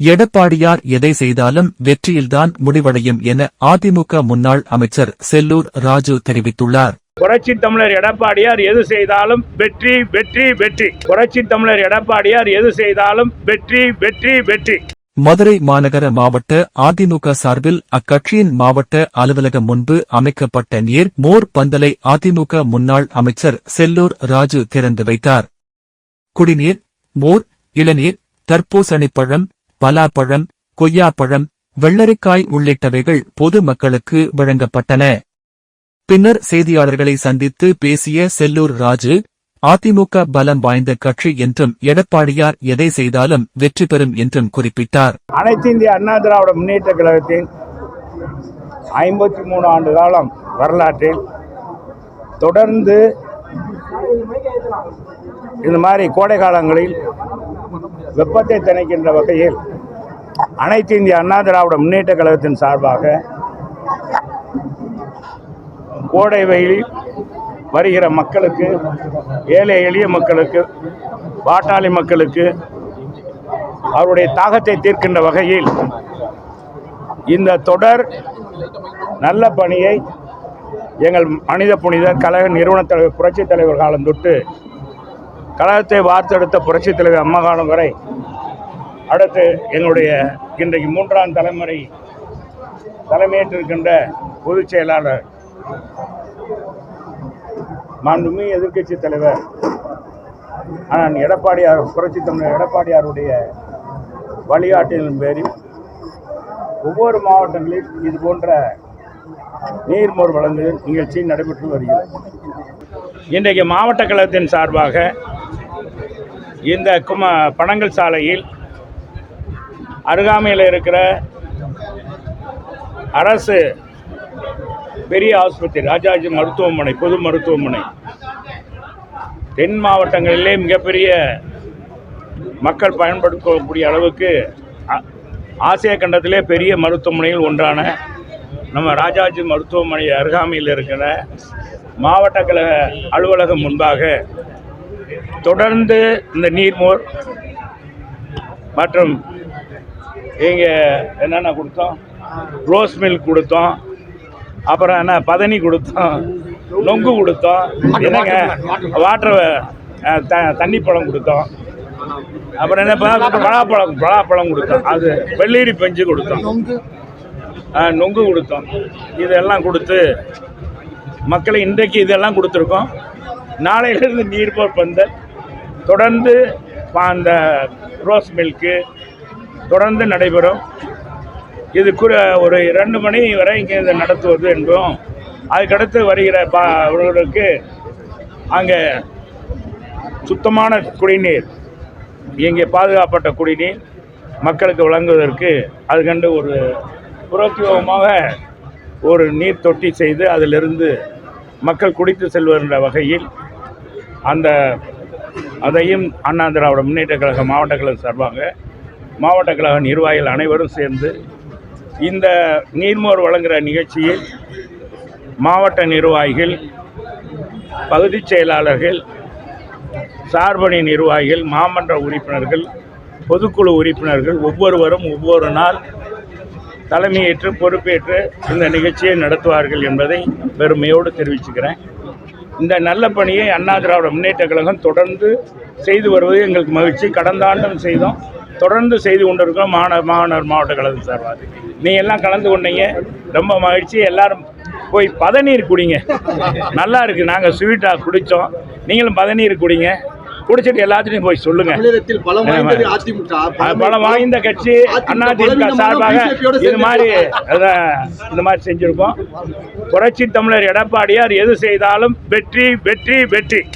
எடப்பாடியார் எதை செய்தாலும் வெற்றியில்தான் முடிவடையும் என அதிமுக முன்னாள் அமைச்சர் செல்லூர் ராஜு தெரிவித்துள்ளார். புரட்சி தமிழர் எடப்பாடியார் எது செய்தாலும் வெற்றி வெற்றி வெற்றி. புரட்சி தமிழர் எடப்பாடியார் எது செய்தாலும் வெற்றி வெற்றி வெற்றி. மதுரை மாநகர மாவட்ட அதிமுக சார்பில் அக்கட்சியின் மாவட்ட அலுவலகம் முன்பு அமைக்கப்பட்ட நீர் மோர் பந்தலை அதிமுக முன்னாள் அமைச்சர் செல்லூர் ராஜு திறந்து வைத்தார். குடிநீர் மோர் இளநீர் தர்பூசணிப்பழம் பலாப்பழம் கொய்யாப்பழம் வெள்ளரிக்காய் உள்ளிட்டவைகள் பொது மக்களுக்கு வழங்கப்பட்டன. பின்னர் செய்தியாளர்களை சந்தித்து பேசிய செல்லூர் ராஜு அதிமுக பலம் வாய்ந்த கட்சி என்றும் எடப்பாடியார் எதை செய்தாலும் வெற்றி பெறும் என்றும் குறிப்பிட்டார். அனைத்து இந்திய அண்ணா திராவிட முன்னேற்ற கழகத்தின் ஐம்பத்தி மூணு ஆண்டு காலம் வரலாற்றில் தொடர்ந்து இந்த மாதிரி கோடை காலங்களில் வெப்பத்தை திணைக்கின்ற வகையில் அனைத்து இந்திய அண்ணா திராவிட முன்னேற்ற கழகத்தின் சார்பாக கோடை வெயிலில் வருகிற மக்களுக்கு ஏழை எளிய மக்களுக்கு பாட்டாளி மக்களுக்கு அவருடைய தாகத்தை தீர்க்கின்ற வகையில் இந்த தொடர் நல்ல பணியை எங்கள் மனித புனிதர் கழக நிறுவனத் தலைவர் புரட்சித் தலைவர் காலம் தொட்டு கழகத்தை வார்த்தெடுத்த புரட்சித் தலைவர் அம்மா காலம் வரை அடுத்து என்னுடைய இன்றைக்கு மூன்றாம் தலைமுறை தலைமையேற்றிருக்கின்ற பொதுச் செயலாளர் மாண்புமிகு எதிர்க்கட்சி தலைவர் ஆனால் எடப்பாடியார் புரட்சி தமிழர் எடப்பாடியாருடைய வழிகாட்டின் பேரில் ஒவ்வொரு மாவட்டங்களில் இது போன்ற நீர்மோர் வழங்கு நிகழ்ச்சி நடைபெற்று வருகிறது. இன்றைக்கு மாவட்ட கழகத்தின் சார்பாக இந்த கும பனங்கல் சாலையில் அருகாமையில் இருக்கிற அரசு பெரிய ஆஸ்பத்திரி ராஜாஜி மருத்துவமனை பொது மருத்துவமனை. தென் மாவட்டங்களிலே மிகப்பெரிய மக்கள் பயன்படுத்தக்கூடிய அளவுக்கு ஆசிய கண்டத்திலே பெரிய மருத்துவமனையில் ஒன்றான நம்ம ராஜாஜி மருத்துவமனை அருகாமையில் இருக்கிற மாவட்ட கழக அலுவலகம் முன்பாக தொடர்ந்து இந்த நீர்மோர் மற்றும் இங்கே என்னென்ன கொடுத்தோம்? ரோஸ் மில்க் கொடுத்தோம். அப்புறம் என்ன பதனி கொடுத்தோம். நொங்கு கொடுத்தோம். என்னங்க வாட்டர் தண்ணி பழம் கொடுத்தோம். அப்புறம் என்ன பலாப்பழம் பலாப்பழம் கொடுத்தோம். அது வெள்ளேரி பெஞ்சு கொடுத்தோம். நொங்கு. கொடுத்தோம். இதெல்லாம் கொடுத்து மக்களை இன்றைக்கு இதெல்லாம் கொடுத்துருக்கோம். நாளையிலிருந்து நீர்மோர் பந்தல். தொடர்ந்து அந்த ரோஸ் மில்க்கு தொடர்ந்து நடைபெறும். இது குறு ஒரு ரெண்டு மணி வரை இங்கே இதை நடத்துவது என்பதும் அதுக்கடுத்து வருகிற பா அவர்களுக்கு அங்கே சுத்தமான குடிநீர் இங்கே பாதுகாப்பட்ட குடிநீர் மக்களுக்கு வழங்குவதற்கு அது கண்டு ஒரு புரோக்கியமாக ஒரு நீர் தொட்டி செய்து அதிலிருந்து மக்கள் குடித்து செல்வென்ற வகையில் அந்த அதையும் அண்ணா திராவிட முன்னேற்ற கழக மாவட்ட கழகம் சார்பாக மாவட்ட கழக நிர்வாகிகள் அனைவரும் சேர்ந்து இந்த நீர்மோர் வழங்குகிற நிகழ்ச்சியில் மாவட்ட நிர்வாகிகள் பகுதி செயலாளர்கள் சார்பணி நிர்வாகிகள் மாமன்ற உறுப்பினர்கள் பொதுக்குழு உறுப்பினர்கள் ஒவ்வொருவரும் ஒவ்வொரு நாள் தலைமையேற்று பொறுப்பேற்று இந்த நிகழ்ச்சியை நடத்துவார்கள் என்பதை பெருமையோடு தெரிவிச்சுக்கிறேன். இந்த நல்ல பணியை அண்ணா திராவிட முன்னேற்ற கழகம் தொடர்ந்து செய்து வருவது எங்களுக்கு மகிழ்ச்சி. கடந்த ஆண்டும் செய்தோம். தொடர்ந்து செய்து கொண்டிருக்கோம் மாநகர் மாநகர் மாவட்ட கழகம் சார்பாக. நீ எல்லாம் கலந்து கொண்டீங்க. ரொம்ப மகிழ்ச்சி. எல்லாரும் போய் பதநீர் குடிங்க. நல்லா இருக்கு. நாங்கள் ஸ்வீட்டாக குடித்தோம் நீங்களும் பதநீர் குடிங்க. குடிச்சிட்டு எல்லாத்துட்டையும் போய் சொல்லுங்க. பலம் வாய்ந்த கட்சி அதிமுக சார்பாக இது மாதிரி இந்த மாதிரி செஞ்சிருக்கோம். புரட்சி தமிழர் எடப்பாடியார் எது செய்தாலும் வெற்றி வெற்றி வெற்றி.